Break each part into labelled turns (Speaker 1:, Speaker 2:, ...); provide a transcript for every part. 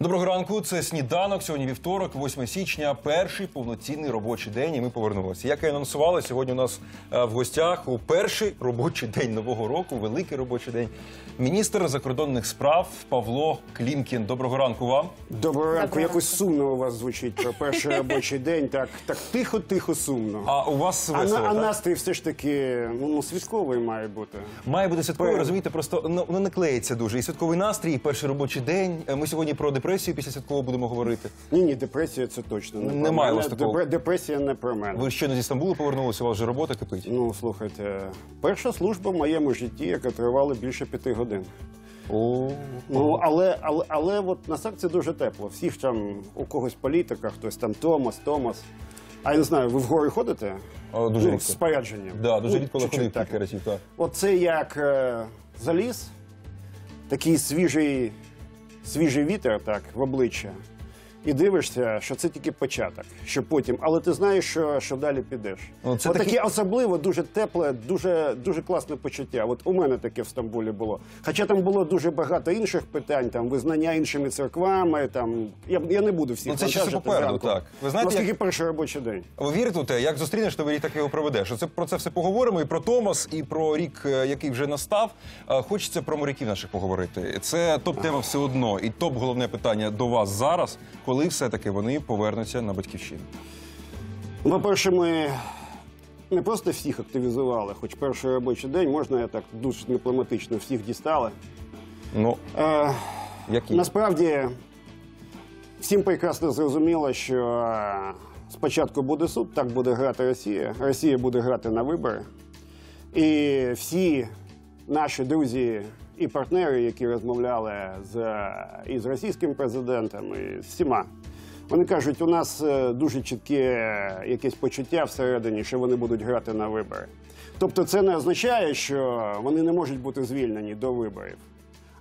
Speaker 1: Доброго ранку. Це сніданок. Сьогодні вівторок, 8 січня, перший повноцінний робочий день. І ми повернулися. Як і анонсували, сьогодні у нас е, в гостях у перший робочий день нового року, великий робочий день. Міністр закордонних справ Павло Клімкін. Доброго ранку вам.
Speaker 2: Доброго ранку. Якось сумно у вас звучить про перший робочий день. Так, так тихо, тихо, сумно.
Speaker 1: А у вас
Speaker 2: А,
Speaker 1: весело,
Speaker 2: а
Speaker 1: так?
Speaker 2: настрій все ж таки ну, ну, святковий має бути.
Speaker 1: Має бути святковий,
Speaker 2: Певно.
Speaker 1: розумієте, просто ну, не клеїться дуже. І святковий настрій, і перший робочий день. Е, Ми сьогодні про депресію після святкового будемо говорити.
Speaker 2: Ні, ні, депресія це точно не
Speaker 1: Немає у
Speaker 2: мене.
Speaker 1: вас такого?
Speaker 2: Депресія не про мене.
Speaker 1: Ви щойно зі Стамбулу повернулися, у вас вже робота кипить.
Speaker 2: Ну, слухайте, перша служба в моєму житті, яка тривала більше п'яти годин.
Speaker 1: О,
Speaker 2: Ну, але, але, але от на серці дуже тепло. Всіх там у когось політика, хтось там Томас, Томас. А я не знаю, ви в гори ходите?
Speaker 1: О, дуже
Speaker 2: ну,
Speaker 1: рідко.
Speaker 2: з спорядженням.
Speaker 1: да, дуже
Speaker 2: Ну,
Speaker 1: рідко
Speaker 2: чуть-чуть так.
Speaker 1: кілька разів. Так.
Speaker 2: Оце як е, заліз, такий свіжий, свіжий вітер так, в обличчя. І дивишся, що це тільки початок, що потім, але ти знаєш, що, що далі підеш.
Speaker 1: Ну, це
Speaker 2: От
Speaker 1: такі-
Speaker 2: таке особливо дуже тепле, дуже, дуже класне почуття. От у мене таке в Стамбулі було. Хоча там було дуже багато інших питань, там визнання іншими церквами. Там я, я не буду всіх
Speaker 1: Ну, це ще попереду,
Speaker 2: зранку.
Speaker 1: так. Ви знаєте,
Speaker 2: Наскільки
Speaker 1: як-
Speaker 2: перший робочий день?
Speaker 1: Ви вірите у те, як зустрінеш, новий рік, так його проведеш. Оце про це все поговоримо. І про Томас, і про рік, е, який вже настав. Е, Хочеться про моряків наших поговорити. Це топ-тема все одно. І топ головне питання до вас зараз, коли все-таки вони повернуться на батьківщину.
Speaker 2: Ну, По-перше, ми не просто всіх активізували, хоч перший робочий день, можна я так дуже дипломатично всіх дістали.
Speaker 1: Ну,
Speaker 2: Е,
Speaker 1: які?
Speaker 2: насправді всім прекрасно зрозуміло, що спочатку буде суд, так буде грати Росія. Росія буде грати на вибори. І всі наші друзі і партнери, які розмовляли з, із російським президентом, і з всіма, вони кажуть, у нас е, дуже чітке якесь почуття всередині, що вони будуть грати на вибори. Тобто це не означає, що вони не можуть бути звільнені до виборів.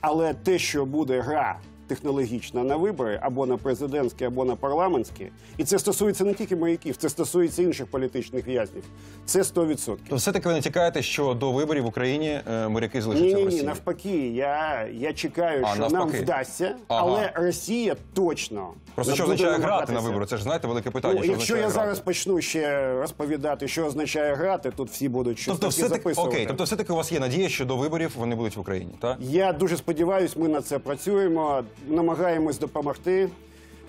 Speaker 2: Але те, що буде гра технологічна на вибори або на президентські, або на парламентські, і це стосується не тільки маяків, це стосується інших політичних в'язнів. Це 100%.
Speaker 1: То все-таки ви натякаєте, що до виборів в Україні е, моряки залишаться
Speaker 2: Ні, ні, ні, навпаки, я, я чекаю,
Speaker 1: А,
Speaker 2: що нам вдасться,
Speaker 1: Ага.
Speaker 2: але Росія точно
Speaker 1: Просто що означає грати на
Speaker 2: намагатися.
Speaker 1: вибори? Це ж знаєте велике питання.
Speaker 2: Ну,
Speaker 1: що
Speaker 2: якщо я
Speaker 1: грати?
Speaker 2: зараз почну ще розповідати, що означає грати, тут всі будуть щось
Speaker 1: Тобто, все таки
Speaker 2: записувати.
Speaker 1: окей, тобто, все таки у вас є надія, що до виборів вони будуть в Україні, так?
Speaker 2: Я дуже сподіваюся, ми на це працюємо, намагаємось допомогти.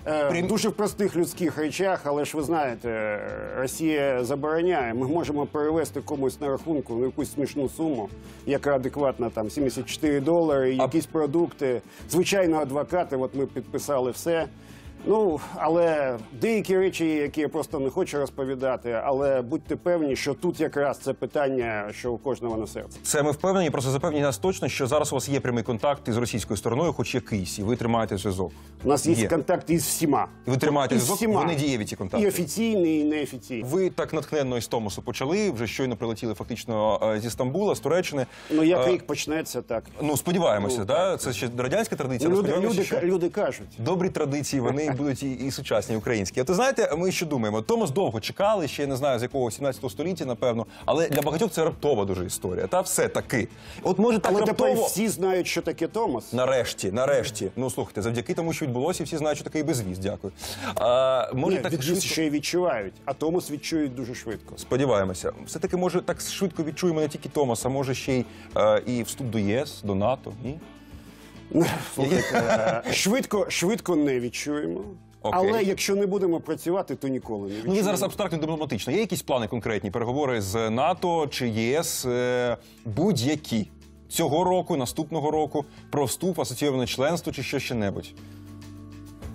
Speaker 2: Е,
Speaker 1: Прим-
Speaker 2: Дуже в простих людських речах, але ж ви знаєте, Росія забороняє. Ми можемо перевести комусь на рахунку на якусь смішну суму, яка адекватна там 74 долари, якісь продукти. Звичайно, адвокати. От ми підписали все. Ну, але деякі речі, які я просто не хочу розповідати, але будьте певні, що тут якраз це питання, що у кожного на серці.
Speaker 1: Це ми впевнені, просто запевніть нас точно, що зараз у вас є прямий контакт із російською стороною, хоч якийсь, і ви тримаєте зв'язок.
Speaker 2: У нас є,
Speaker 1: Є.
Speaker 2: контакти із всіма.
Speaker 1: І ви тримаєте зв'язок, вони дієві ці контакти.
Speaker 2: І офіційний, і неофіційний.
Speaker 1: Ви так натхненно із Томосу почали. Вже щойно прилетіли фактично е, зі Стамбула, з Туреччини.
Speaker 2: Ну, як
Speaker 1: Е,
Speaker 2: рік почнеться, так.
Speaker 1: Ну сподіваємося, да? це ще радянська традиція.
Speaker 2: Ну, люди, люди,
Speaker 1: що...
Speaker 2: люди кажуть.
Speaker 1: Добрі традиції, вони будуть і, і сучасні, українські. А то знаєте, ми що думаємо? Томос довго чекали, ще я не знаю з якого 17 століття, напевно. Але для багатьох це раптова дуже історія. Та все таки. От може так
Speaker 2: Але тепер всі знають, що таке Томас.
Speaker 1: Нарешті, нарешті. Ну слухайте, завдяки тому, що відбулося, всі знають, що таке і безвіз. Дякую. А, може
Speaker 2: Ні,
Speaker 1: так швидко.
Speaker 2: ще й відчувають, а Томас відчують дуже швидко.
Speaker 1: Сподіваємося, все таки може так швидко відчуємо не тільки Томас, а може ще й е, і вступ до ЄС, до НАТО. Ні?
Speaker 2: Слухайте, е, швидко, швидко не відчуємо.
Speaker 1: Окей.
Speaker 2: Але якщо не будемо працювати, то ніколи не
Speaker 1: Ну, ви зараз абстрактно дипломатично. Є якісь плани конкретні переговори з НАТО чи ЄС е, будь-які цього року, наступного року про вступ, асоційоване членство чи що ще небудь.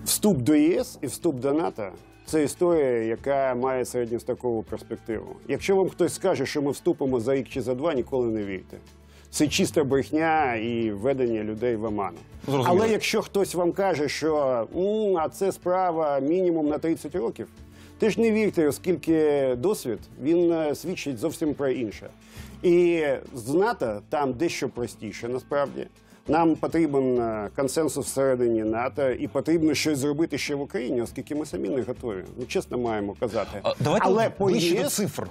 Speaker 2: Вступ до ЄС і вступ до НАТО це історія, яка має середньострокову перспективу. Якщо вам хтось скаже, що ми вступимо за рік чи за два, ніколи не вірте. Це чиста брехня і введення людей в оману.
Speaker 1: Зрозуміло.
Speaker 2: Але якщо хтось вам каже, що «М, а це справа мінімум на 30 років, теж не вірте, оскільки досвід він е, свідчить зовсім про інше. І з НАТО там дещо простіше насправді. Нам потрібен е, консенсус всередині НАТО, і потрібно щось зробити ще в Україні, оскільки ми самі не готові. Ну чесно маємо казати.
Speaker 1: А, давайте
Speaker 2: Але по
Speaker 1: ближче до
Speaker 2: ЄС
Speaker 1: цифр, е,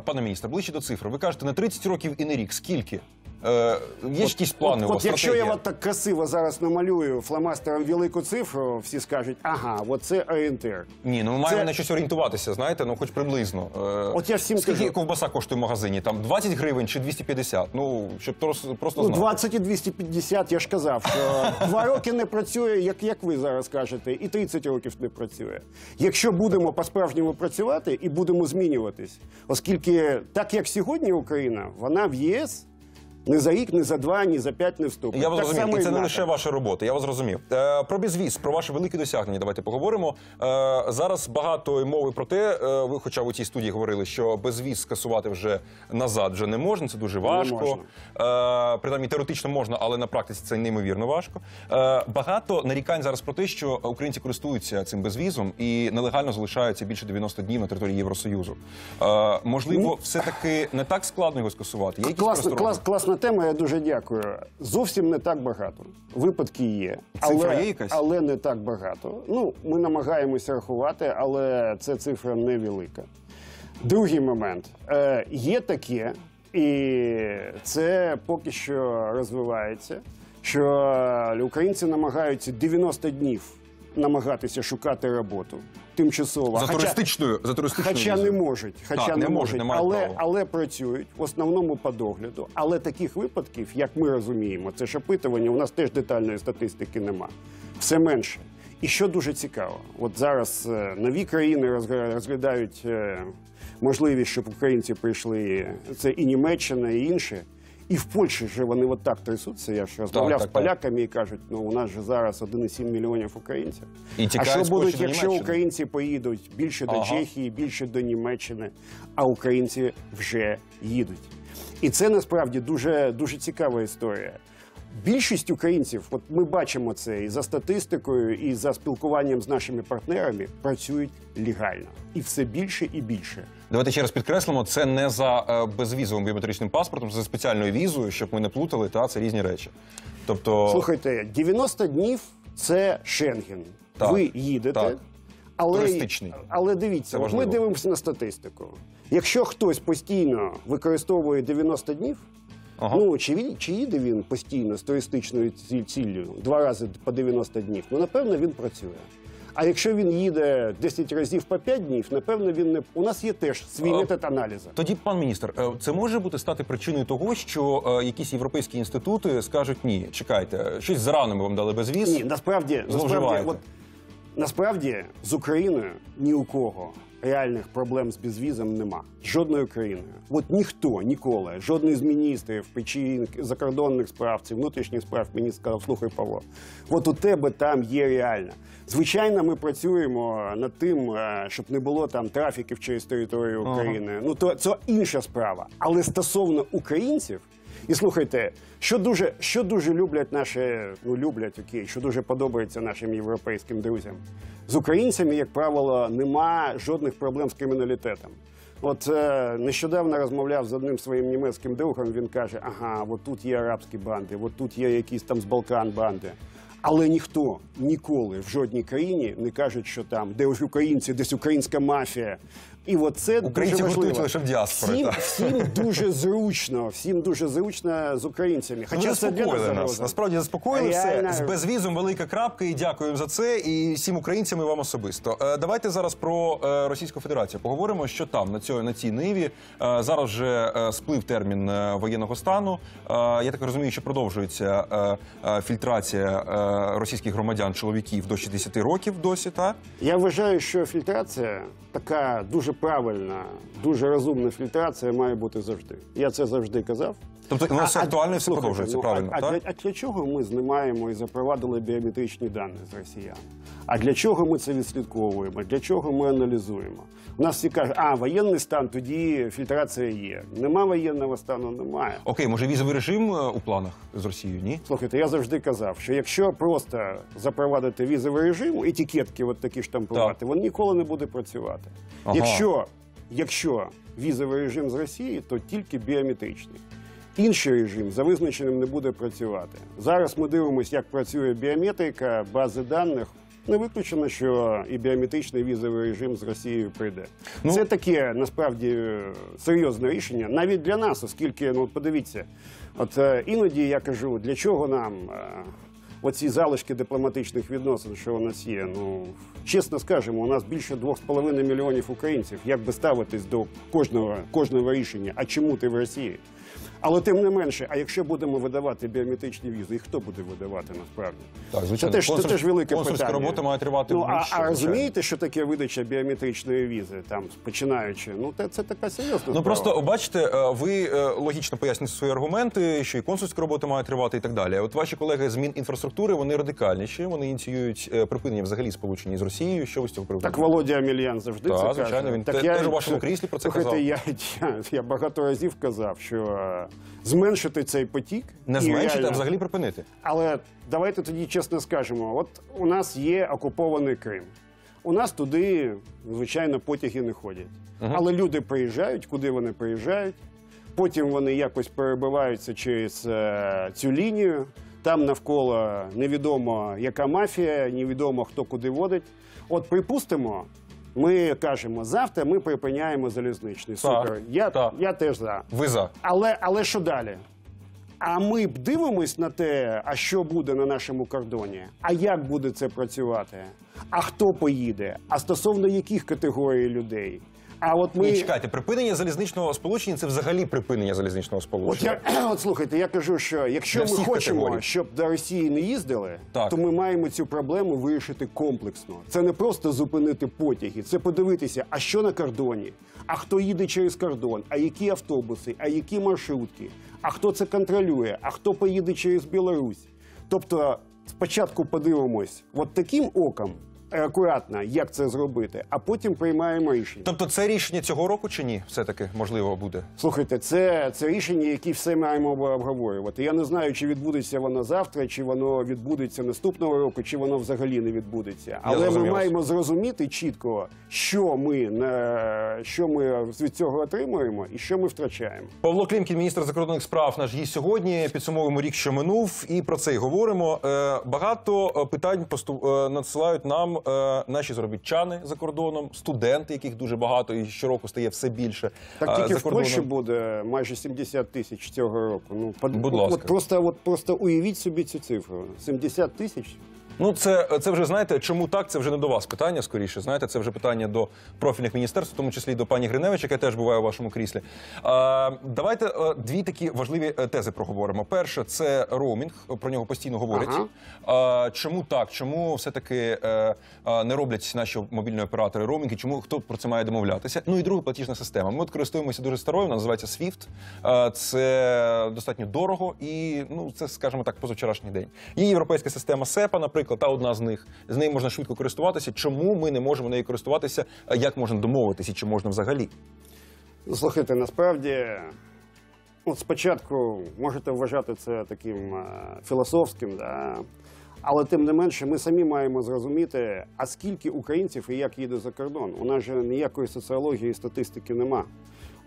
Speaker 1: пане міністр, ближче до цифр. Ви кажете на 30 років і не рік. Скільки? Е, є ж якісь плани
Speaker 2: От,
Speaker 1: у
Speaker 2: от
Speaker 1: вас?
Speaker 2: якщо я
Speaker 1: стратегія?
Speaker 2: от так красиво зараз намалюю фломастером велику цифру, всі скажуть, ага, от це орієнтир.
Speaker 1: Ні, ну ми маємо
Speaker 2: Це-
Speaker 1: на щось орієнтуватися, знаєте, ну хоч приблизно. Е,
Speaker 2: От я ж всім
Speaker 1: Скільки
Speaker 2: кажу.
Speaker 1: ковбаса коштує в магазині? Там 20 гривень чи 250? Ну, щоб просто, просто
Speaker 2: Ну,
Speaker 1: знати.
Speaker 2: 20 і 250, я ж казав, що два роки не працює, як, як ви зараз кажете, і 30 років не працює. Якщо будемо по-справжньому працювати і будемо змінюватись, оскільки так як сьогодні Україна, вона в єс не за рік, не за два, ні за п'ять не вступить.
Speaker 1: Я вас
Speaker 2: так
Speaker 1: зрозумів, і це не лише ваша робота. Я вас зрозумів. Е, про безвіз, про ваші великі досягнення. Давайте поговоримо. Е, зараз багато мови про те. е, ви, хоча в цій студії говорили, що безвіз скасувати вже назад вже не можна. Це дуже важко. Е, принаймні теоретично можна, але на практиці це неймовірно важко. Е, багато нарікань зараз про те, що українці користуються цим безвізом і нелегально залишаються більше 90 днів на території Євросоюзу. Е, можливо, все таки не так складно його скасувати. Є якісь
Speaker 2: Класна, клас, класна тема, я дуже дякую. Зовсім не так багато. Випадки є.
Speaker 1: Цифра
Speaker 2: але,
Speaker 1: є якась?
Speaker 2: але не так багато. Ну, ми намагаємося рахувати, але це цифра невелика. Другий момент. Е, є таке, і це поки що розвивається, що українці намагаються 90 днів намагатися шукати роботу тимчасово.
Speaker 1: За
Speaker 2: Хоча-
Speaker 1: туристичною, за туристичною
Speaker 2: Хоча не можуть, хоча
Speaker 1: Так,
Speaker 2: не,
Speaker 1: можуть,
Speaker 2: можуть, але,
Speaker 1: права.
Speaker 2: але працюють в основному по догляду. Але таких випадків, як ми розуміємо, це ж опитування, у нас теж детальної статистики нема. Все менше. І що дуже цікаво, от зараз е, нові країни розглядають е, можливість, щоб українці прийшли. Це і Німеччина, і інші. І в Польщі ж вони от так трясуться. Я ж розмовляв з
Speaker 1: так.
Speaker 2: поляками і кажуть, ну у нас же зараз 1,7 мільйонів українців.
Speaker 1: І
Speaker 2: а що будуть, якщо українці поїдуть більше до
Speaker 1: Ага.
Speaker 2: Чехії, більше до Німеччини, а українці вже їдуть. І це насправді дуже, дуже цікава історія. Більшість українців, от ми бачимо це і за статистикою, і за спілкуванням з нашими партнерами, працюють легально. І все більше і більше.
Speaker 1: Давайте ще раз підкреслимо, це не за е, безвізовим біометричним паспортом, це за спеціальною візою, щоб ми не плутали, та це різні речі. Тобто,
Speaker 2: Слухайте, 90 днів це Шенген.
Speaker 1: Так,
Speaker 2: Ви їдете,
Speaker 1: так.
Speaker 2: але,
Speaker 1: Туристичний.
Speaker 2: але дивіться, ми дивимося на статистику. Якщо хтось постійно використовує 90 днів,
Speaker 1: Ага.
Speaker 2: ну чи, він, чи їде він постійно з туристичною ці- ціллю два рази по 90 днів, ну напевно він працює. А якщо він їде 10 разів по 5 днів, напевно він не у нас є теж свій метод аналізу.
Speaker 1: тоді, пан міністр, е, це може бути стати причиною того, що е, якісь європейські інститути скажуть ні, чекайте, щось зарано ми вам дали безвіз.
Speaker 2: Ні, насправді, насправді, от, насправді з Україною ні у кого реальних проблем з безвізом нема. Жодною країною. От ніхто ніколи, жодний з міністрів, чи закордонних справ, чи внутрішніх справ мені сказав, слухай, Павло, от у тебе там є реально. Звичайно, ми працюємо над тим, е, щоб не було там трафіків через територію України. Ну то це інша справа. Але стосовно українців. І слухайте, що дуже, що дуже люблять наші, ну люблять окей, що дуже подобається нашим європейським друзям. З українцями, як правило, нема жодних проблем з криміналітетом. От е, нещодавно розмовляв з одним своїм німецьким другом. Він каже: ага, от тут є арабські банди, от тут є якісь там з Балкан банди. Але ніхто ніколи в жодній країні не каже, що там де ось українці, десь українська мафія. І от це
Speaker 1: Українці
Speaker 2: дуже важливо.
Speaker 1: лише в діаспорі,
Speaker 2: Всім, всім дуже зручно, всім дуже зручно з українцями. Хоча це для нас загроза.
Speaker 1: Насправді заспокоїли все. З безвізом велика крапка і дякуємо за це. І всім українцям і вам особисто. Е, Давайте зараз про е, Російську Федерацію поговоримо, що там на цьому на цій ниві. Е, Зараз вже сплив термін воєнного стану. Я так розумію, що продовжується фільтрація російських громадян чоловіків до 60 років досі. Так
Speaker 2: Я вважаю, що фільтрація така дуже правильна, дуже розумна фільтрація має бути завжди. Я це завжди казав.
Speaker 1: Тобто у нас все
Speaker 2: А- а-
Speaker 1: актуально і все продовжується.
Speaker 2: ну,
Speaker 1: правильно,
Speaker 2: а,
Speaker 1: так?
Speaker 2: а, для, а для чого ми знімаємо і запровадили біометричні дані з росіян? А для чого ми це відслідковуємо? Для чого ми аналізуємо? У нас всі кажуть, а воєнний стан, тоді фільтрація є. Нема воєнного стану, немає.
Speaker 1: Окей, може візовий режим е, у планах з Росією? Ні?
Speaker 2: Слухайте, я завжди казав, що якщо просто запровадити візовий режим, етикетки от такі штампувати, він ніколи не буде працювати.
Speaker 1: Ага.
Speaker 2: Якщо, якщо візовий режим з Росії, то тільки біометричний. Інший режим за визначеним не буде працювати. Зараз ми дивимося, як працює біометрика, бази даних. не виключено, що і біометричний візовий режим з Росією прийде.
Speaker 1: Ну-
Speaker 2: Це таке насправді е, серйозне рішення, навіть для нас, оскільки ну подивіться, от е, іноді я кажу, для чого нам. Оці залишки дипломатичних відносин, що у нас є. Ну чесно скажемо, у нас більше 2,5 мільйонів українців. Як би ставитись до кожного кожного рішення? А чому ти в Росії? Але тим не менше, а якщо будемо видавати біометричні візи, і хто буде видавати насправді?
Speaker 1: Так, звичайно.
Speaker 2: Це теж, це теж велике питання.
Speaker 1: робота має тривати
Speaker 2: Ну, а,
Speaker 1: більше,
Speaker 2: а
Speaker 1: звичайно.
Speaker 2: розумієте, що таке видача біометричної візи, там починаючи? Ну, це, це така серйозна
Speaker 1: Ну
Speaker 2: справа.
Speaker 1: просто бачите, е, ви е, логічно поясните свої аргументи, що і консульська робота має тривати і так далі. От ваші колеги з Мінінфраструктури вони радикальніші, вони ініціюють е, припинення взагалі сполучення з Росією. Що ви з цього приводу?
Speaker 2: Так Володя Амельян завжди
Speaker 1: Так,
Speaker 2: це каже.
Speaker 1: звичайно, він
Speaker 2: так
Speaker 1: те- теж у вашому кріслі про це
Speaker 2: слухайте,
Speaker 1: казав.
Speaker 2: Я, я, я багато разів казав, що е, зменшити цей потік
Speaker 1: не зменшити, а взагалі припинити.
Speaker 2: Але давайте тоді чесно скажемо: от у нас є окупований Крим. У нас туди, звичайно, потяги не ходять. Але люди приїжджають, куди вони приїжджають. Потім вони якось перебиваються через е, цю лінію. Там навколо невідомо яка мафія, невідомо хто куди водить. От припустимо, ми кажемо, завтра ми припиняємо залізничний.
Speaker 1: Так,
Speaker 2: Супер. Я,
Speaker 1: так.
Speaker 2: я теж за.
Speaker 1: Ви за.
Speaker 2: Але, але що далі? А ми б дивимось на те, а що буде на нашому кордоні, а як буде це працювати, а хто поїде, а стосовно яких категорій людей. А от ми
Speaker 1: Ні, чекайте, припинення залізничного сполучення це взагалі припинення залізничного
Speaker 2: От,
Speaker 1: сполучення.
Speaker 2: я, от слухайте, я кажу, що якщо
Speaker 1: Для
Speaker 2: ми
Speaker 1: всіх
Speaker 2: хочемо,
Speaker 1: категорій.
Speaker 2: щоб до Росії не їздили,
Speaker 1: Так.
Speaker 2: то ми маємо цю проблему вирішити комплексно. Це не просто зупинити потяги, це подивитися, а що на кордоні, а хто їде через кордон, а які автобуси, а які маршрутки, а хто це контролює, а хто поїде через Білорусь. Тобто, спочатку подивимось, от таким оком. Е, Акуратно, як це зробити, а потім приймаємо рішення.
Speaker 1: Тобто це рішення цього року чи ні? Все таки можливо буде.
Speaker 2: Слухайте, це, це рішення, які все маємо обговорювати. Я не знаю, чи відбудеться воно завтра, чи воно відбудеться наступного року, чи воно взагалі не відбудеться. Але ми маємо зрозуміти чітко, що ми на що ми від цього отримуємо і що ми втрачаємо.
Speaker 1: Павло Клімкін, міністр закордонних справ, наш гість сьогодні. Підсумовуємо рік, що минув, і про це й говоримо. Е, багато е, питань надсилають нам е, наші заробітчани за кордоном, студенти, яких дуже багато і щороку стає все більше.
Speaker 2: Так
Speaker 1: е,
Speaker 2: тільки
Speaker 1: за
Speaker 2: в Польщі буде майже 70 тисяч цього року. Ну под-
Speaker 1: Будь ласка.
Speaker 2: от просто, от просто уявіть собі цю цифру: 70 тисяч.
Speaker 1: Ну, це, це вже знаєте, чому так? Це вже не до вас питання скоріше. Знаєте, це вже питання до профільних міністерств, в тому числі й до пані Гриневич, яка теж буває у вашому кріслі. А, давайте е, дві такі важливі е, тези проговоримо. Перше, це роумінг. Про нього постійно говорять. А, чому так? Чому все таки е, не роблять наші мобільні оператори роумінг? І чому хто про це має домовлятися? Ну і друга платіжна система. Ми от користуємося дуже старою, вона називається SWIFT. Е, це достатньо дорого і ну це, скажімо так, позавчорашній день. Є європейська система SEPA, наприклад, та одна з них. З нею можна швидко користуватися. Чому ми не можемо нею користуватися? Як можна домовитися? Чи можна взагалі?
Speaker 2: Слухайте, насправді, от спочатку можете вважати це таким е, філософським, да? але тим не менше, ми самі маємо зрозуміти, а скільки українців і як їде за кордон. У нас же ніякої соціології і статистики нема.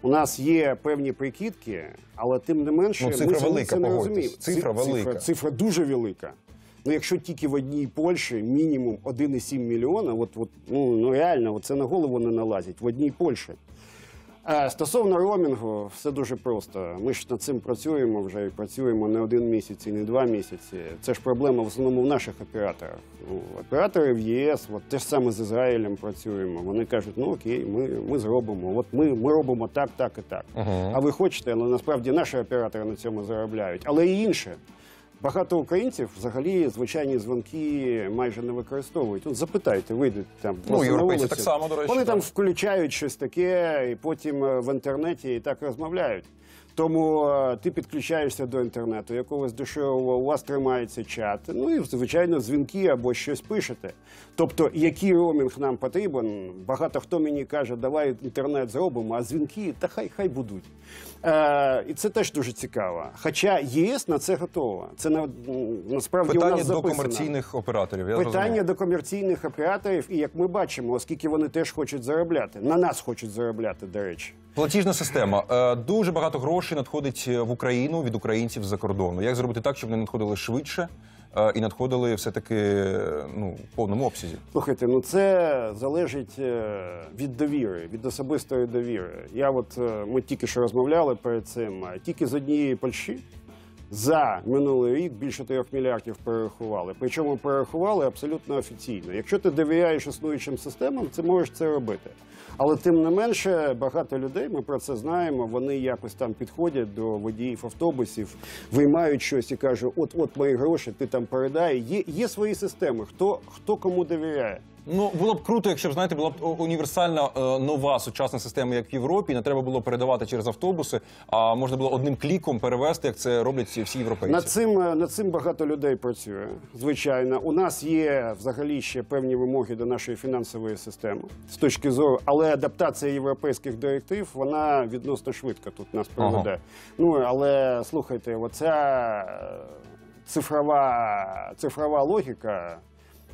Speaker 2: У нас є певні прикидки, але тим не менше,
Speaker 1: Ну, цифра
Speaker 2: ми
Speaker 1: велика,
Speaker 2: це не розуміємо.
Speaker 1: Цифра
Speaker 2: Ци-
Speaker 1: велика.
Speaker 2: Цифра, цифра дуже велика. Ну, якщо тільки в одній Польщі мінімум 1,7 мільйона, от, от, ну, ну реально, от це на голову не налазить в одній Польщі. Е, Стосовно роумінгу, все дуже просто. Ми ж над цим працюємо вже і працюємо не один місяць і не два місяці. Це ж проблема в основному в наших операторах. Ну, оператори в ЄС, от те ж саме з Ізраїлем працюємо. Вони кажуть, ну окей, ми, ми зробимо. От ми, ми робимо так, так і так. А ви хочете, але насправді наші оператори на цьому заробляють. Але і інше. Багато українців взагалі звичайні дзвонки майже не використовують. От запитайте, вийдете там. на
Speaker 1: європейці так само, до речі,
Speaker 2: Вони там включають щось таке, і потім е, в інтернеті і так розмовляють. Тому е, ти підключаєшся до інтернету, якогось дешевого, у вас тримається чат. Ну і звичайно, дзвінки або щось пишете. Тобто, який роумінг нам потрібен, багато хто мені каже, давай інтернет зробимо, а дзвінки, та хай хай будуть. Е, і це теж дуже цікаво. Хоча ЄС на це готова. Це на, насправді у
Speaker 1: Питання
Speaker 2: нас
Speaker 1: до комерційних операторів. Я
Speaker 2: Питання
Speaker 1: зрозумів.
Speaker 2: до комерційних операторів, і як ми бачимо, оскільки вони теж хочуть заробляти, на нас хочуть заробляти, до речі.
Speaker 1: Платіжна система. Е, Дуже багато грошей надходить в Україну від українців з-за кордону. Як зробити так, щоб вони надходили швидше е, і надходили все таки е, ну в повному обсязі.
Speaker 2: Слухайте, ну це залежить від довіри, від особистої довіри. Я от ми тільки що розмовляли перед цим. Тільки з однієї Польщі за минулий рік більше трьох мільярдів перерахували. Причому перерахували абсолютно офіційно. Якщо ти довіряєш існуючим системам, ти можеш це робити. Але тим не менше, багато людей, ми про це знаємо. Вони якось там підходять до водіїв автобусів, виймають щось і кажуть: от, от мої гроші, ти там передай. Є, є свої системи. Хто, хто кому довіряє?
Speaker 1: Ну було б круто, якщо б знаєте, була б о- універсальна е, нова сучасна система, як в Європі. Не треба було передавати через автобуси, а можна було одним кліком перевести, як це роблять всі європейці.
Speaker 2: Над цим, е, над цим багато людей працює. Звичайно, у нас є взагалі ще певні вимоги до нашої фінансової системи з точки зору, але адаптація європейських директив вона відносно швидко тут нас проведе. Ну але слухайте, оця е, цифрова, цифрова логіка,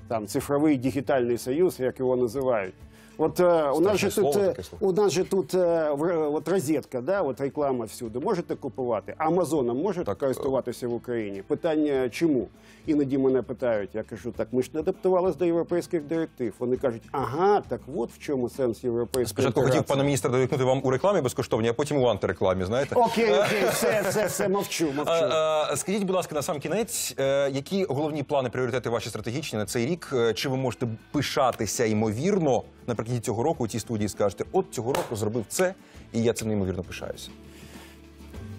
Speaker 2: там цифровий дігітальний союз, як його називають. От е, у нас же тут е,
Speaker 1: таке, слухай.
Speaker 2: у нас же тут е, в- от розетка, да, от реклама всюди. Можете купувати? Амазоном може
Speaker 1: Так,
Speaker 2: користуватися в Україні? Питання чому? Іноді мене питають. Я кажу, так ми ж не адаптувалися до європейських директив. Вони кажуть, ага, так от в чому сенс європейської
Speaker 1: Спочатку хотів
Speaker 2: інтеграції.
Speaker 1: пана міністра дорікнути вам у рекламі безкоштовній, а потім у антирекламі. Знаєте,
Speaker 2: Окей, окей, все, все, все, мовчу, мовчу.
Speaker 1: Е, е, Скажіть, будь ласка, на сам кінець, е, які головні плани, пріоритети ваші стратегічні на цей рік? Е, Чи ви можете пишатися ймовірно наприкінці цього року у цій студії скажете, от цього року зробив це, і я цим неймовірно пишаюся.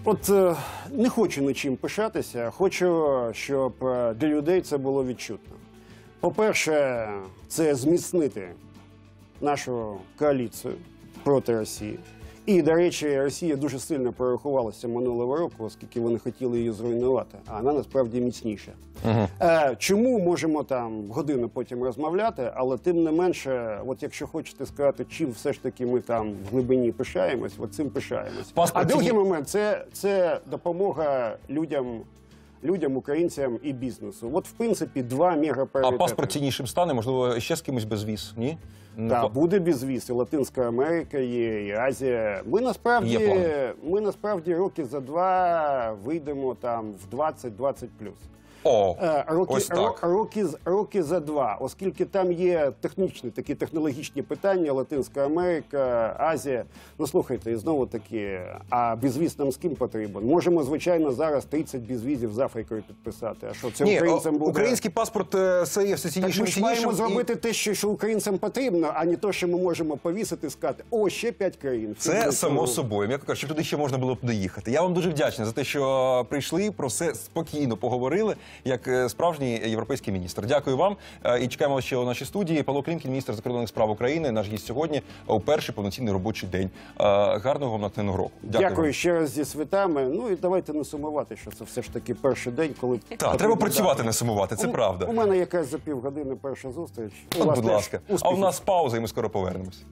Speaker 2: От е, не хочу нічим пишатися, хочу, щоб е, для людей це було відчутно. По-перше, це зміцнити нашу коаліцію проти Росії. І, до речі, Росія дуже сильно прорахувалася минулого року, оскільки вони хотіли її зруйнувати, а вона насправді міцніша. Е, чому можемо там годину потім розмовляти, але тим не менше, от якщо хочете сказати, чим все ж таки ми там в глибині пишаємось, от цим пишаємось.
Speaker 1: Паспорт
Speaker 2: а другий момент це, це допомога людям, людям, українцям і бізнесу. От в принципі два
Speaker 1: А
Speaker 2: мегапріоритети.
Speaker 1: паспорт ціннішим стане, можливо, ще з кимось без віз? Ні? Не
Speaker 2: Так, буде безвіз, і Латинська Америка є, і Азія. Ми насправді, ми насправді роки за два вийдемо там в 20-20 плюс.
Speaker 1: О,
Speaker 2: Е, Роки,
Speaker 1: ось так.
Speaker 2: роки, роки за два, оскільки там є технічні такі технологічні питання, Латинська Америка, Азія. Ну слухайте, і знову таки, а безвіз нам з ким потрібен? Можемо, звичайно, зараз 30 безвізів з Африкою підписати. А що це
Speaker 1: Ні,
Speaker 2: українцям буде?
Speaker 1: український паспорт е, все є все
Speaker 2: Так ми ж маємо
Speaker 1: і-
Speaker 2: зробити те, що, що українцям потрібно, а не те, що ми можемо повісити і сказати, о, ще п'ять країн. Всі
Speaker 1: Це само собою. М'яко кажучи, туди ще можна було б доїхати. Я вам дуже вдячний за те, що прийшли, про все спокійно поговорили, як е, справжній європейський міністр. Дякую вам Е, і чекаємо ще у нашій студії. Павло Клімкін, міністр закордонних справ України, наш гість сьогодні у перший повноцінний робочий день. Е, Гарного вам натхненного року.
Speaker 2: Дякую,
Speaker 1: вам.
Speaker 2: ще раз зі святами. Ну і давайте не сумувати, що це все ж таки перший день, коли
Speaker 1: Так, треба працювати, не сумувати. Це
Speaker 2: У-
Speaker 1: правда.
Speaker 2: У мене якась за півгодини перша зустріч. У
Speaker 1: От,
Speaker 2: вас
Speaker 1: будь ласка. А
Speaker 2: успіхів.
Speaker 1: у нас пауза, і ми скоро повернемось.